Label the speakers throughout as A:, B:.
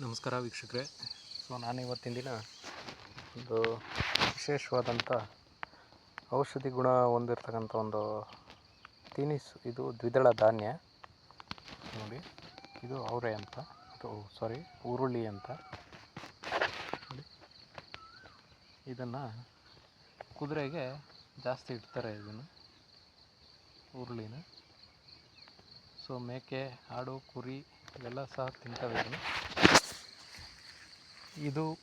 A: ನಮಸ್ಕಾರ ವೀಕ್ಷಕರೇ. ಸೊ ನಾನು ಇವತ್ತಿನ ದಿನ ಒಂದು ವಿಶೇಷವಾದಂಥ ಔಷಧಿ ಗುಣ ಹೊಂದಿರತಕ್ಕಂಥ ಒಂದು ತಿನಿಸು, ಇದು ದ್ವಿದಳ ಧಾನ್ಯ. ನೋಡಿ, ಇದು ಅವರೆ ಅಂತ ಇದು ಸಾರಿ ಹುರುಳಿ ಅಂತ. ನೋಡಿ, ಇದನ್ನು ಕುದುರೆಗೆ ಜಾಸ್ತಿ ಇಡ್ತಾರೆ ಇದನ್ನು, ಹುರುಳಿನ. ಸೊ ಮೇಕೆ, ಆಡು, ಕುರಿ, ಇವೆಲ್ಲ ಸಹ ತಿಂತವೆ ಇದನ್ನು. ಇದು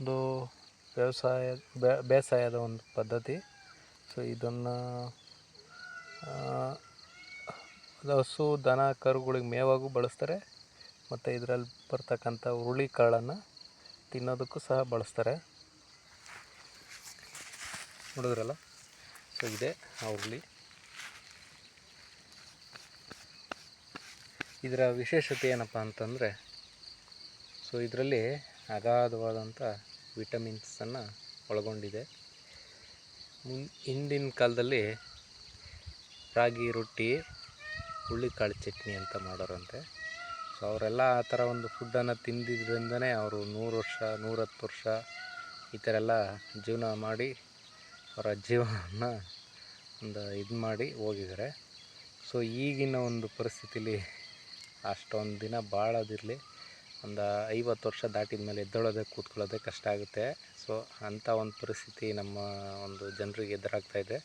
A: ಒಂದು ವ್ಯವಸಾಯ ಬೇಸಾಯದ ಒಂದು ಪದ್ಧತಿ. ಸೊ ಇದನ್ನು ಹಸು, ದನ, ಕರುಗಳಿಗೆ ಮೇವಾಗೂ ಬಳಸ್ತಾರೆ. ಮತ್ತು ಇದರಲ್ಲಿ ಬರ್ತಕ್ಕಂಥ ಹುರುಳಿ ಕಾಳನ್ನು ತಿನ್ನೋದಕ್ಕೂ ಸಹ ಬಳಸ್ತಾರೆ. ನೋಡಿದ್ರಲ್ಲ? ಸೊ ಇದೆ ಆ ಹುರುಳಿ. ಇದರ ವಿಶೇಷತೆ ಏನಪ್ಪ ಅಂತಂದರೆ ಸೊ ಇದರಲ್ಲಿ ಅಗಾಧವಾದಂಥ ವಿಟಮಿನ್ಸನ್ನು ಒಳಗೊಂಡಿದೆ. ಹಿಂದಿನ ಕಾಲದಲ್ಲಿ ರಾಗಿ, ರೊಟ್ಟಿ ಹುಳ್ಳಿಕಾಳು ಚಟ್ನಿ ಅಂತ ಮಾಡೋರಂತೆ. ಸೊ ಅವರೆಲ್ಲ ಆ ಥರ ಒಂದು ಫುಡ್ಡನ್ನು ತಿಂದಿದ್ರಿಂದನೇ ಅವರು ನೂರು ವರ್ಷ, ನೂರತ್ತು ವರ್ಷ ಈ ಥರ ಎಲ್ಲ ಜೀವನ ಮಾಡಿ ಅವರ ಜೀವನ ಒಂದು ಇದು ಮಾಡಿ ಹೋಗಿದ್ದಾರೆ. ಸೊ ಈಗಿನ ಒಂದು ಪರಿಸ್ಥಿತಿಲಿ ಅಷ್ಟೊಂದು ದಿನ ಬಾಳೋದಿರಲಿ. ಒಂದು ಐವತ್ತು ವರ್ಷ ದಾಟಿದ ಮೇಲೆ ಎದ್ದೇಳೋದೇ ಕೂತ್ಕೊಳ್ಳೋದೇ ಕಷ್ಟ ಆಗುತ್ತೆ. ಸೊ ಅಂಥ ಒಂದು ಪರಿಸ್ಥಿತಿ ನಮ್ಮ ಒಂದು ಜನರಿಗೆ ಎದುರಾಗ್ತಾ ಇದೆ.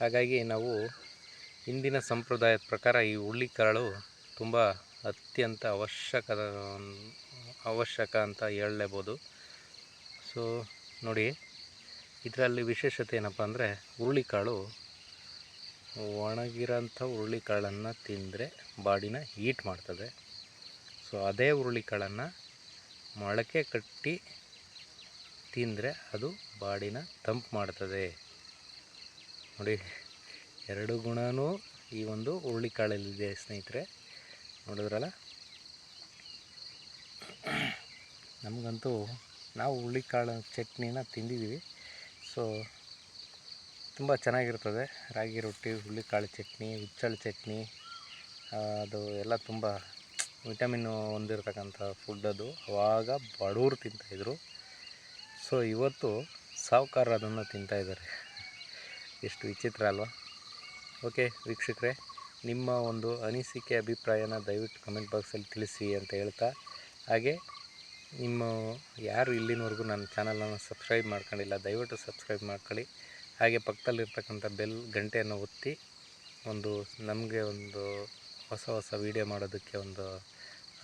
A: ಹಾಗಾಗಿ ನಾವು ಹಿಂದಿನ ಸಂಪ್ರದಾಯದ ಪ್ರಕಾರ ಈ ಹುಳ್ಳಿಕಾಳು ತುಂಬ ಅತ್ಯಂತ ಅವಶ್ಯಕ ಅವಶ್ಯಕ ಅಂತ ಹೇಳಲೇಬೋದು. ಸೊ ನೋಡಿ, ಇದರಲ್ಲಿ ವಿಶೇಷತೆ ಏನಪ್ಪ ಅಂದರೆ ಹುರುಳಿಕಾಳು ಒಣಗಿರೋಂಥ ಹುರುಳಿಕಾಳನ್ನು ತಿಂದರೆ ಬಾಡಿನ ಹೀಟ್ ಮಾಡ್ತದೆ. ಸೊ ಅದೇ ಹುರುಳಿಕಾಳನ್ನು ಮೊಳಕೆ ಕಟ್ಟಿ ತಿಂದರೆ ಅದು ಬಾಡಿನ ತಂಪು ಮಾಡ್ತದೆ. ನೋಡಿ, ಎರಡು ಗುಣವೂ ಈ ಒಂದು ಹುರುಳಿಕಾಳಲ್ಲಿದೆ ಸ್ನೇಹಿತರೆ. ನೋಡಿದ್ರಲ್ಲ? ನಮಗಂತೂ ನಾವು ಹುರುಳಿಕಾಳು ಚಟ್ನಿನ ತಿಂದಿದ್ದೀವಿ. ಸೊ, ತುಂಬ ಚೆನ್ನಾಗಿರ್ತದೆ. ರಾಗಿ ರೊಟ್ಟಿ, ಹುರುಳಿಕಾಳು ಚಟ್ನಿ, ಹುಚ್ಚಳು ಚಟ್ನಿ ಅದು ಎಲ್ಲ ತುಂಬ ವಿಟಮಿನ್ನು ಹೊಂದಿರತಕ್ಕಂಥ ಫುಡ್ ಅದು. ಅವಾಗ ಬಡವರು ತಿಂತಾಯಿದ್ರು. ಸೊ ಇವತ್ತು ಸಾವುಕಾರ ಅದನ್ನು ತಿಂತಾಯಿದ್ದಾರೆ. ಎಷ್ಟು ವಿಚಿತ್ರ ಅಲ್ವಾ? ಓಕೆ ವೀಕ್ಷಕರೇ, ನಿಮ್ಮ ಒಂದು ಅನಿಸಿಕೆ, ಅಭಿಪ್ರಾಯನ ದಯವಿಟ್ಟು ಕಮೆಂಟ್ ಬಾಕ್ಸಲ್ಲಿ ತಿಳಿಸಿ ಅಂತ ಹೇಳ್ತಾ, ಹಾಗೆ ನಿಮ್ಮ ಯಾರು ಇಲ್ಲಿನವರೆಗೂ ನನ್ನ ಚಾನಲನ್ನು ಸಬ್ಸ್ಕ್ರೈಬ್ ಮಾಡ್ಕೊಂಡಿಲ್ಲ, ದಯವಿಟ್ಟು ಸಬ್ಸ್ಕ್ರೈಬ್ ಮಾಡ್ಕೊಳ್ಳಿ. ಹಾಗೆ ಪಕ್ಕದಲ್ಲಿರ್ತಕ್ಕಂಥ ಬೆಲ್ ಗಂಟೆಯನ್ನು ಒತ್ತಿ, ಒಂದು ನಮಗೆ ಒಂದು ಹೊಸ ಹೊಸ ವೀಡಿಯೋ ಮಾಡೋದಕ್ಕೆ ಒಂದು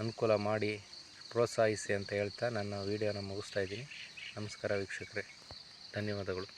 A: ಅನುಕೂಲ ಮಾಡಿ ಪ್ರೋತ್ಸಾಹಿಸಿ ಅಂತ ಹೇಳ್ತಾ ನನ್ನ ವೀಡಿಯೋನ ಮುಗಿಸ್ತಾ ಇದ್ದೀನಿ. ನಮಸ್ಕಾರ ವೀಕ್ಷಕರೇ. ಧನ್ಯವಾದಗಳು.